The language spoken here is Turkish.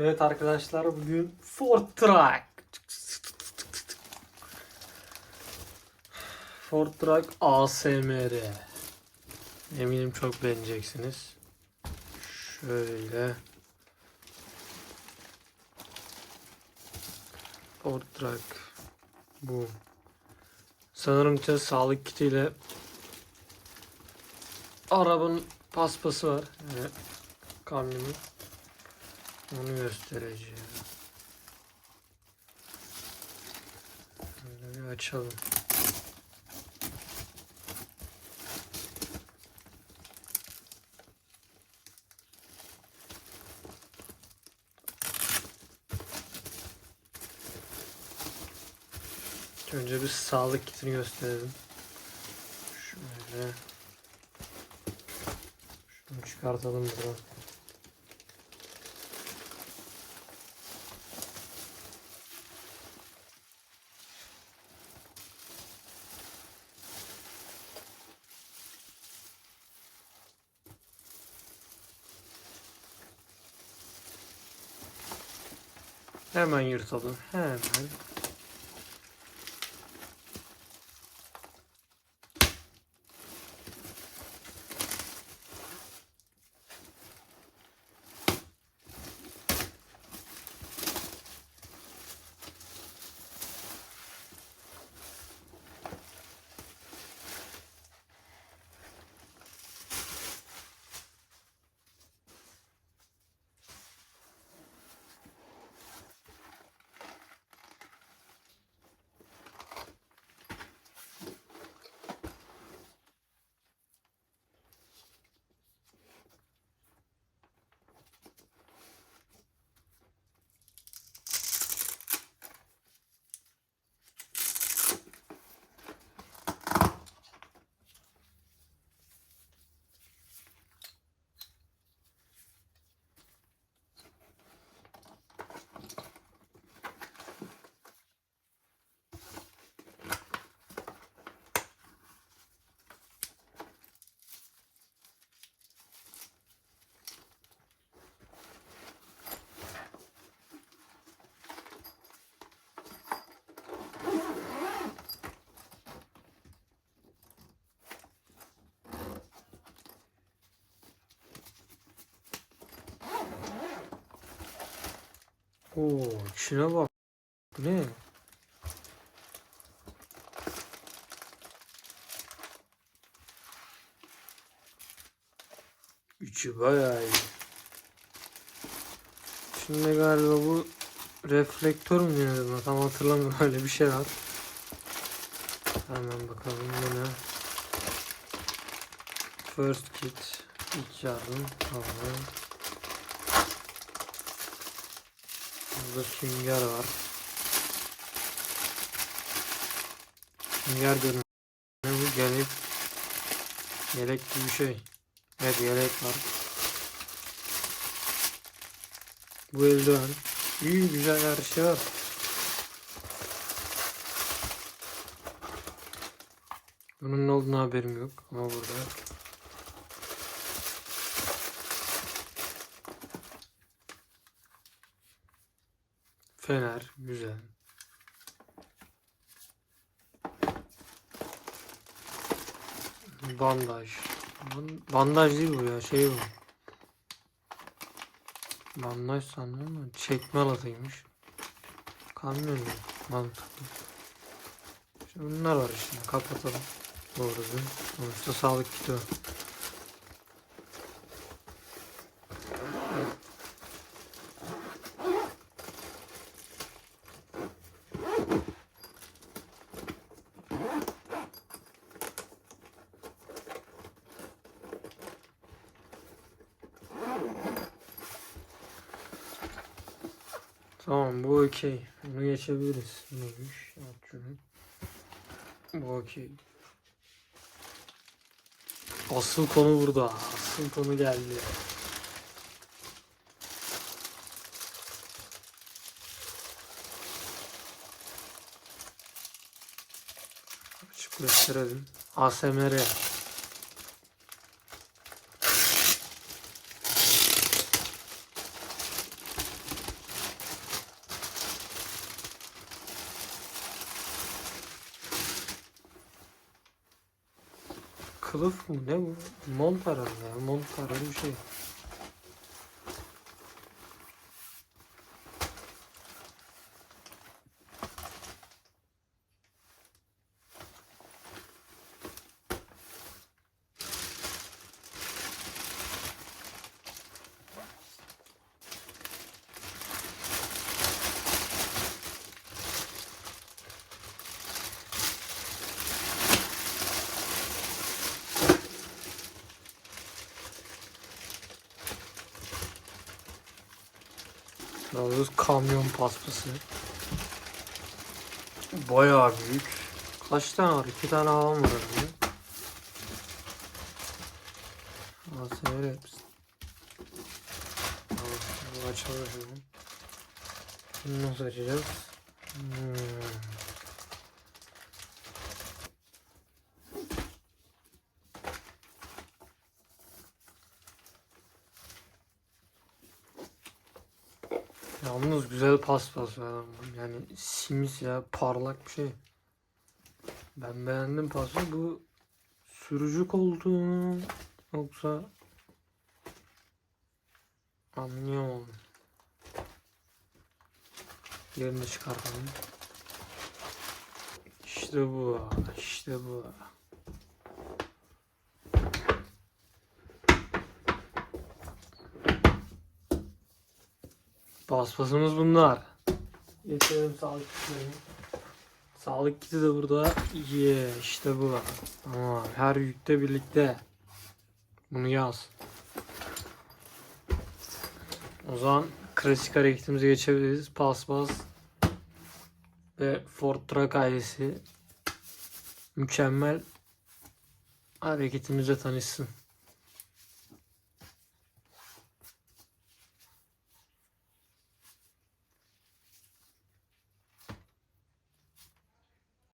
Evet arkadaşlar bugün Ford Truck. Ford Truck ASMR. Eminim çok beğeneceksiniz. Şöyle. Ford Truck. Bu. Sanırım içinde sağlık kitiyle arabanın paspası var. Yani kamyonun. Onu göstereceğim. Şöyle bir açalım. Önce bir sağlık kitini gösterelim. Şöyle. Şunu çıkartalım buradan. Hemen yırtalım. Hemen. Oo, şuna bak. Bu ne? Üçü bayağı iyi. Şimdi galiba bu reflektör mü denir buna? Tam hatırlamıyorum öyle bir şey var. Hemen bakalım bu ne? First kit. İlk yardım. Tamam. Burada sünger var. Sünger görünüyor. Bu? Yelek. Yelek gibi bir şey. Evet yelek var. Bu eldiven. İyi güzel her şey var. Bunun ne olduğunu haberim yok ama burada. Fener güzel. Bandaj. Ban- Bandaj değil bu ya şey bu. Bandaj sandım ama çekme alatıymış. Kamyon? Mantıklı. Şimdi bunlar var işte kapatalım. Doğru Sonuçta sağlık kiti var. Tamam bu okey. Bunu geçebiliriz. Neymiş? At şunu. Bu okey. Asıl konu burada. Asıl konu geldi. Açıp gösterelim. ASMR. Kılıf mı ne bu? Mont herhalde ya. Mont bir şey. Daha kamyon paspası. Bayağı büyük. Kaç tane var? İki tane falan var herhalde. Aa bunu açalım şimdi. Nasıl açacağız? Hmm. Yalnız güzel paspas ya. Yani simsiyah parlak bir şey. Ben beğendim pası. Bu sürücü koltuğu mu yoksa anlayamadım. Yerini çıkartalım. İşte bu. işte bu. Paspasımız bunlar. Getirelim sağlık kitlerini. Sağlık kiti de burada. Yeah, işte bu. Tamam. Her yükte birlikte. Bunu yaz. O zaman klasik hareketimize geçebiliriz. Paspas ve Ford Truck ailesi mükemmel hareketimize tanışsın.